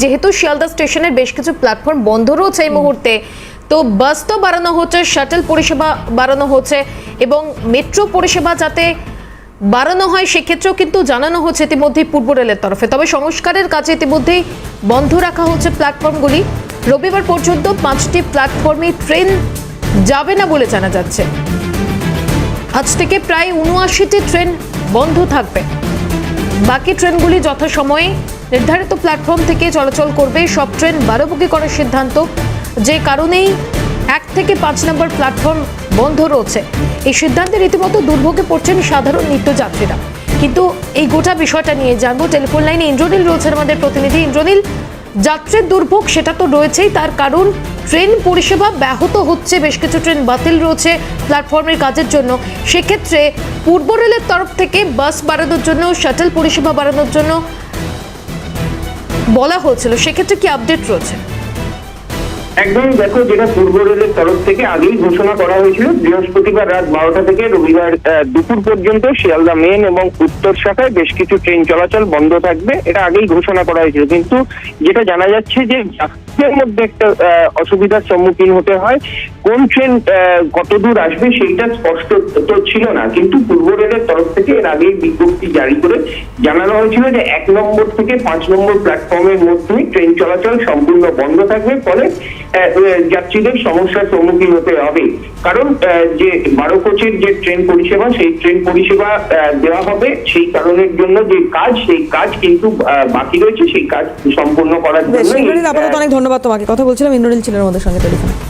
যেহেতু শিয়ালদা স্টেশনের বেশ কিছু প্ল্যাটফর্ম বন্ধ রয়েছে এই মুহূর্তে তো বাস তো বাড়ানো হচ্ছে শাটল পরিষেবা বাড়ানো হচ্ছে এবং মেট্রো পরিষেবা যাতে বাড়ানো হয় সেক্ষেত্রেও কিন্তু জানানো হচ্ছে ইতিমধ্যেই পূর্ব রেলের তরফে। তবে সংস্কারের কাজে ইতিমধ্যেই বন্ধ রাখা হচ্ছে প্ল্যাটফর্মগুলি রবিবার পর্যন্ত পাঁচটি প্ল্যাটফর্মে ট্রেন যাবে না বলে জানা যাচ্ছে। আজ থেকে প্রায় উনআশিটি ট্রেন বন্ধ থাকবে। বাকি ট্রেনগুলি যথাসময়ে নির্ধারিত প্ল্যাটফর্ম থেকে চলাচল করবে। সব ট্রেন বারোবুকি করার সিদ্ধান্ত। যে কারণেই এক থেকে পাঁচ নম্বর প্ল্যাটফর্ম বন্ধ রয়েছে। এই সিদ্ধান্তে রীতিমতো দুর্ভোগে পড়ছেন সাধারণ নিত্যযাত্রীরা। কিন্তু এই গোটা বিষয়টা নিয়ে জানব। টেলিফোন লাইনে ইন্দ্রনীল রয়েছেন আমাদের প্রতিনিধি। ইন্দ্রনীল যাত্রীর দুর্ভোগ সেটা তো রয়েছেই, তার কারণ ট্রেন পরিষেবা ব্যাহত হচ্ছে, বেশ কিছু ট্রেন বাতিল রয়েছে প্ল্যাটফর্মের কাজের জন্য। সেক্ষেত্রে পূর্ব রেলের তরফ থেকে বাস বাড়ানোর জন্য, শাটল পরিষেবা বাড়ানোর জন্য বলা হয়েছিল। সেক্ষেত্রে কি আপডেট রয়েছে? একদমই দেখো যেটা পূর্ব রেলের তরফ থেকে আগেই ঘোষণা করা হয়েছিল, বৃহস্পতিবার রাত বারোটা থেকে রবিবার দুপুর পর্যন্ত শিয়ালদা মেন এবং উত্তর শাখায় বেশ কিছু ট্রেন চলাচল বন্ধ থাকবে, এটা আগেই ঘোষণা করা হয়েছিল। কিন্তু যেটা জানা যাচ্ছে যে যাত্রীদের মধ্যে একটা অসুবিধার সম্মুখীন হতে হয়। কোন ট্রেন কত দূর আসবে সেইটা স্পষ্ট তো ছিল না। কিন্তু পূর্ব রেলের তরফ থেকে এর আগেই বিজ্ঞপ্তি জারি করে জানানো হয়েছিল যে এক নম্বর থেকে পাঁচ নম্বর প্ল্যাটফর্মের মধ্যেই ট্রেন চলাচল সম্পূর্ণ বন্ধ থাকবে। ফলে যাত্রীদের সমস্যার সম্মুখীন হতে হবে। কারণ যে বারো কোচের যে ট্রেন পরিষেবা সেই ট্রেন পরিষেবা দেওয়া হবে সেই কারণের জন্য যে কাজ সেই কাজ কিন্তু বাকি রয়েছে। সেই কাজ সম্পূর্ণ করার জন্য অনেক ধন্যবাদ তোমাকে। কথা বলছিলাম ইন্দ্রনীল ছিলেন আমাদের সঙ্গে টেলিফোনে।